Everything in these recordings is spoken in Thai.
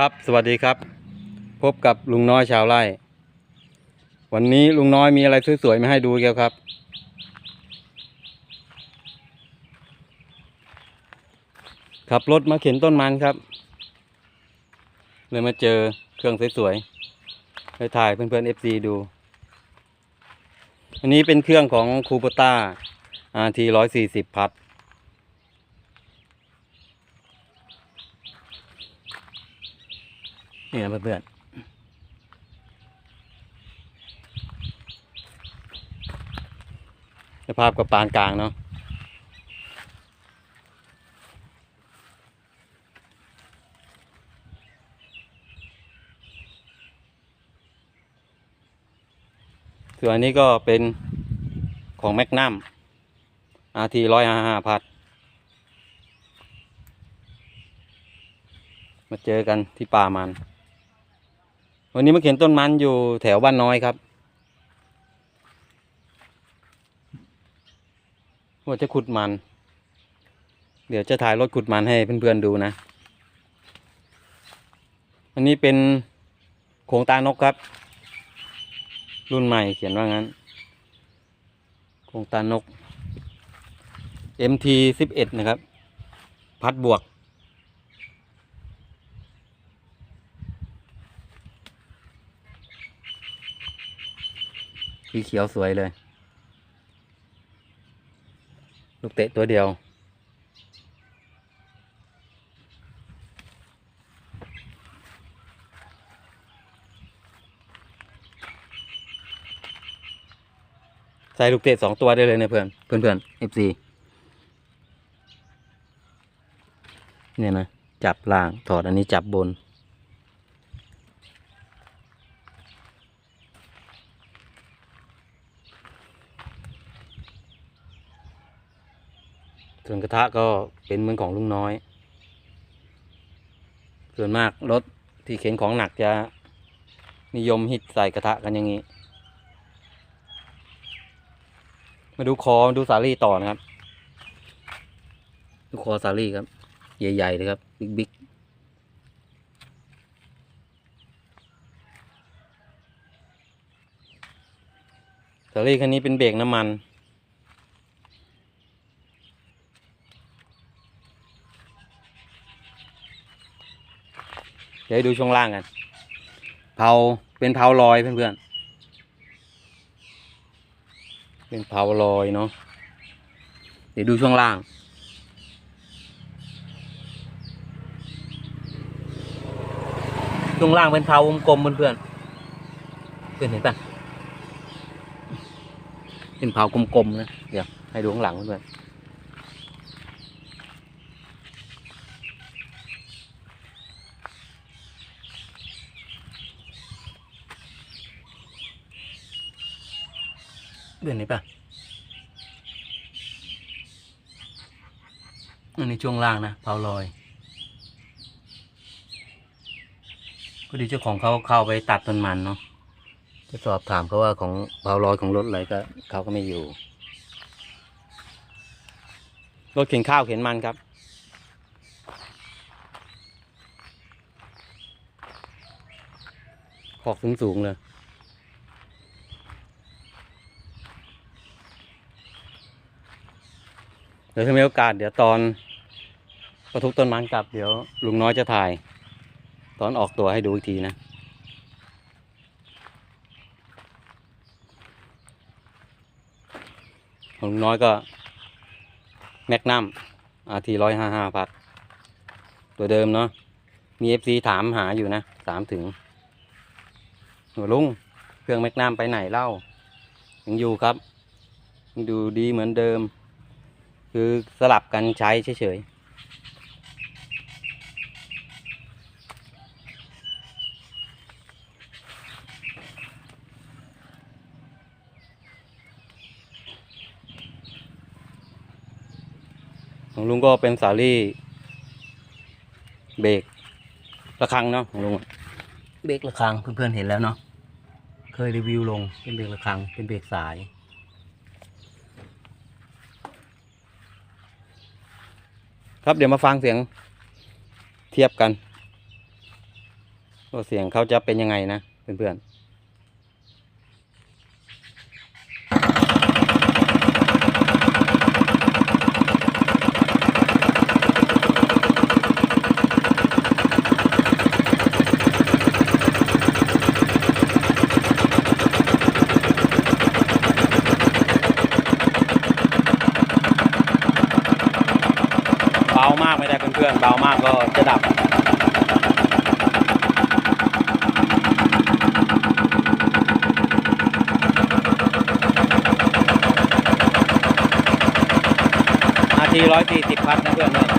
ครับสวัสดีครับ พบกับลุงน้อยชาวไร่ วันนี้ลุงน้อยมีอะไรสวยๆมาให้ดูเกี่ยวครับ ขับรถมาเข็นต้นมันครับ เลยมาเจอเครื่องสวยๆให้ถ่ายเพื่อนๆ FC ดู อันนี้เป็นเครื่องของคูปต้า RT 140 พัด นี่นะเพื่อนๆสภาพกับปานกลางเนาะส่วนอันนี้ก็เป็นของแมกนัม RT ร้อยห้าห้าพัด มาเจอกันที่ป่ามัน วันนี้มาเข็นต้นมันอยู่แถวบ้านน้อยครับว่าจะขุดมัน เดี๋ยวจะถ่ายรถขุดมันให้เพื่อนๆดูนะ อันนี้เป็นโครงตานกครับ รุ่นใหม่เขียนว่างั้นโครงตานก MT 11 นะครับ พัดบวก สีเขียวสวยเลย ลูกเตะตัวเดียว ใส่ลูกเตะสองตัวได้เลยเนี่ยเพื่อนเพื่อนเพื่อน FC เนี่ยนะ จับล่าง ถอดอันนี้จับบน ส่วนกระทะก็เป็นเหมือนของลุงน้อย ส่วนมากรถที่เข็นของหนักจะนิยมฮิตใส่กระทะกันอย่างนี้ มาดูคอมาดูสาลี่ต่อนะครับ ดูคอสาลี่ครับ ใหญ่ๆเลยครับ บิ๊กๆสาลี่คันนี้เป็นเบรกน้ำมัน เดี๋ยวดูช่วงล่างกัน เผาเป็นเผาลอยเพื่อนๆ เป็นเผาลอยเนาะ เดี๋ยวดูช่วงล่าง ช่วงล่างเป็นเผาวงกลมเพื่อนๆ เพื่อนเห็นปะเป็นเผากลมๆนะ เดี๋ยวให้ดูข้างหลังเพื่อนๆ เดือนนี้ปะอันนี้ ช่วงล่างนะเผาลอยพอดีเจ้าของเขาเข้าไปตัดต้นมันเนาะจะสอบถามเขาว่าของเผาลอยของรถอะไรก็เขาก็ไม่อยู่ รถเข็นข้าวเข็นมันครับขอกสูงๆเลยเดี๋ยวถ้ามีโอกาสเดี๋ยวตอน ประทุกต้นไม้กลับเดี๋ยวลุงน้อยจะถ่าย ตอนออกตัวให้ดูอีกทีนะของลุงน้อยก็ แมกนัมอาทีร้อยห้าห้าพัดตัวเดิมเนาะมีเอฟซีถามหาอยู่นะถามถึงหัวลุงเครื่องแมกนัมไปไหนเล่า ยังอยู่ครับยังดูดีเหมือนเดิม คือสลับกันใช้เฉยๆ ของลุงก็เป็นสาลี่เบรกระฆังเนาะของลุงอะเบรกระฆังเพื่อนๆเห็นแล้วเนาะเคยรีวิวลงเป็นเบรกระฆังเป็นเบรกสายครับเดี๋ยวมาฟังเสียงเทียบกันว่าเสียงเขาจะเป็นยังไงนะเพื่อนๆเบ เครื่องเบามากก็จะดับนาทีร้อยสี่สิบพัดนะเพื่อนเลย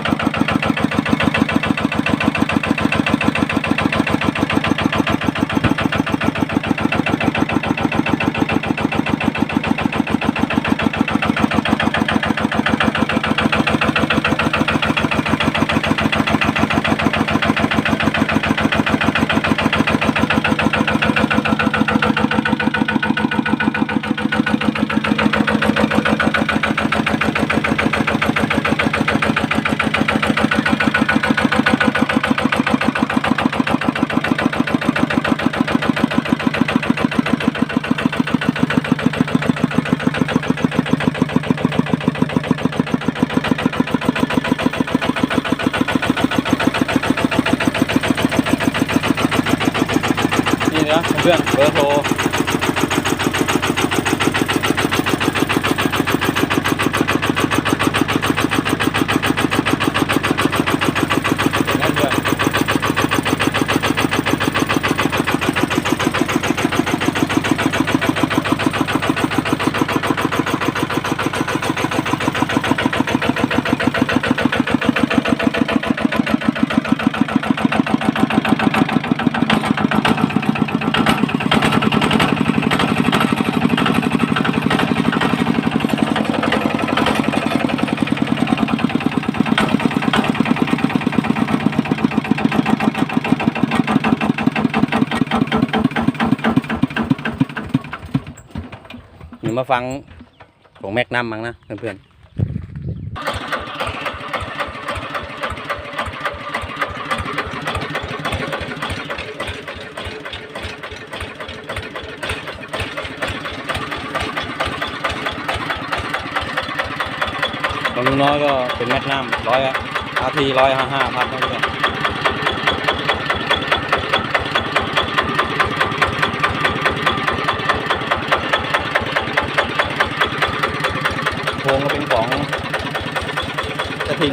มาฟังของแม็กนัมมั้งนะเพื่อนๆของลุงน้อยก็เป็นแม็กนัมร้อยอาทีร้อยห้าห้าพันเพื่อน โครงก็เป็นของกระทิง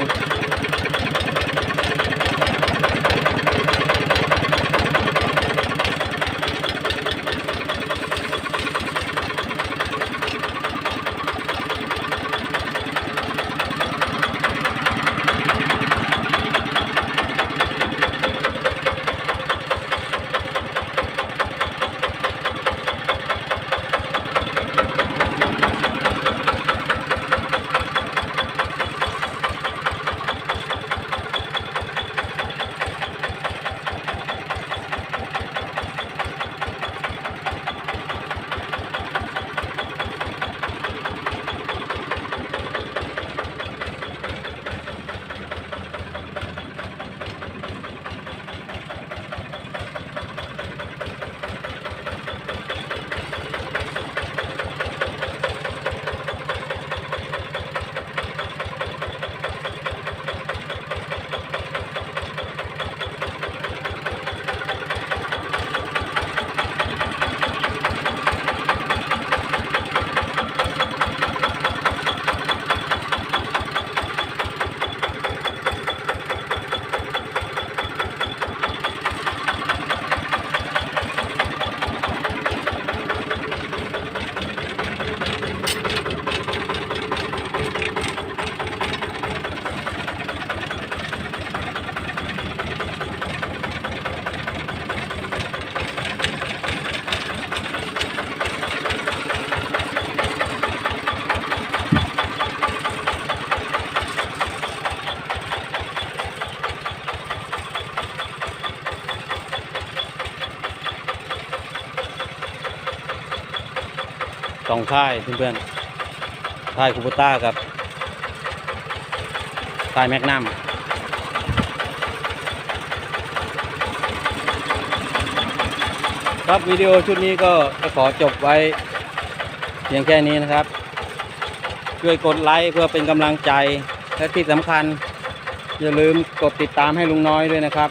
องค่ายเพื่อนๆค่ายคูปต้ากับค่ายแมกนัมครับวิดีโอชุดนี้ก็จะขอจบไว้เพียงแค่นี้นะครับ ช่วยกดไลค์เพื่อเป็นกำลังใจ และที่สำคัญ อย่าลืมกดติดตามให้ลุงน้อยด้วยนะครับ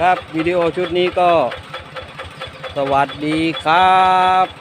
ครับวิดีโอชุดนี้ก็ สวัสดีครับ